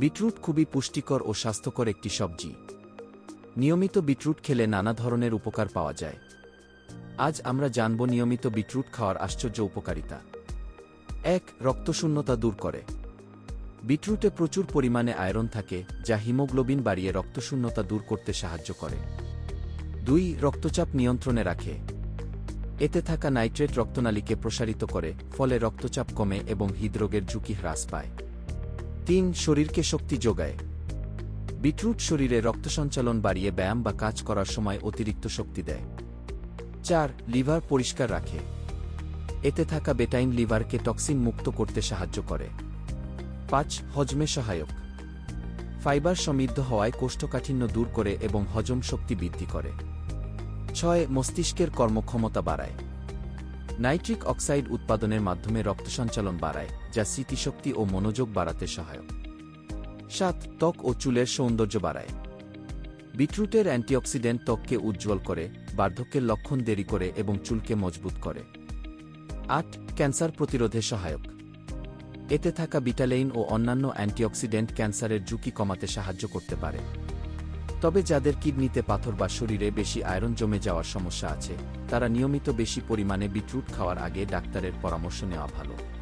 Beetroot খুবই পুষ্টিকর ও স্বাস্থ্যকর একটি সবজি। নিয়মিত বিটরুট খেলে নানা ধরনের উপকার পাওয়া যায়। আজ আমরা জানব নিয়মিত বিটরুট খাওয়ার আশ্চর্য উপকারিতা। এক, রক্তশূন্যতা দূর করে। বিটরুটে প্রচুর পরিমাণে আয়রন থাকে, যা হিমোগ্লোবিন বাড়িয়ে রক্তশূন্যতা দূর করতে সাহায্য করে। দুই, রক্তচাপ নিয়ন্ত্রণে রাখে। এতে থাকা নাইট্রেট রক্তনালীকে প্রসারিত করে, ফলে রক্তচাপ কমে এবং হৃদরোগের ঝুঁকি হ্রাস পায়। তিন শরীরকে শক্তি যোগায়। বিটরুট শরীরে রক্ত সঞ্চালন বাড়িয়ে ব্যায়াম বা কাজ করার সময় অতিরিক্ত শক্তি দেয়। চার, লিভার পরিষ্কার রাখে। এতে থাকা বেটাইন লিভারকে টক্সিন মুক্ত করতে সাহায্য করে। পাঁচ, হজমে সহায়ক। ফাইবার সমৃদ্ধ হওয়ায় কোষ্ঠকাঠিন্য দূর করে এবং হজম শক্তি বৃদ্ধি করে। ছয়, মস্তিষ্কের কর্মক্ষমতা বাড়ায়। নাইট্রিক অক্সাইড উৎপাদনের মাধ্যমে রক্ত সঞ্চালন বাড়ায়, যা স্মৃতিশক্তি ও মনোযোগ বাড়াতে সহায়ক। সাত, ত্বক ও চুলের সৌন্দর্য বাড়ায়। বিটরুটের অ্যান্টিঅক্সিডেন্ট ত্বককে উজ্জ্বল করে, বার্ধক্যের লক্ষণ দেরি করে এবং চুলকে মজবুত করে। আট, ক্যান্সার প্রতিরোধে সহায়ক। এতে থাকা বিটালেইন ও অন্যান্য অ্যান্টিঅক্সিডেন্ট ক্যান্সারের ঝুঁকি কমাতে সাহায্য করতে পারে। তবে যাদের কিডনিতে পাথর বা শরীরে বেশি আয়রন জমে যাওয়ার সমস্যা আছে, তারা নিয়মিত বেশি পরিমাণে বিটরুট খাওয়ার আগে ডাক্তারের পরামর্শ নেওয়া ভালো।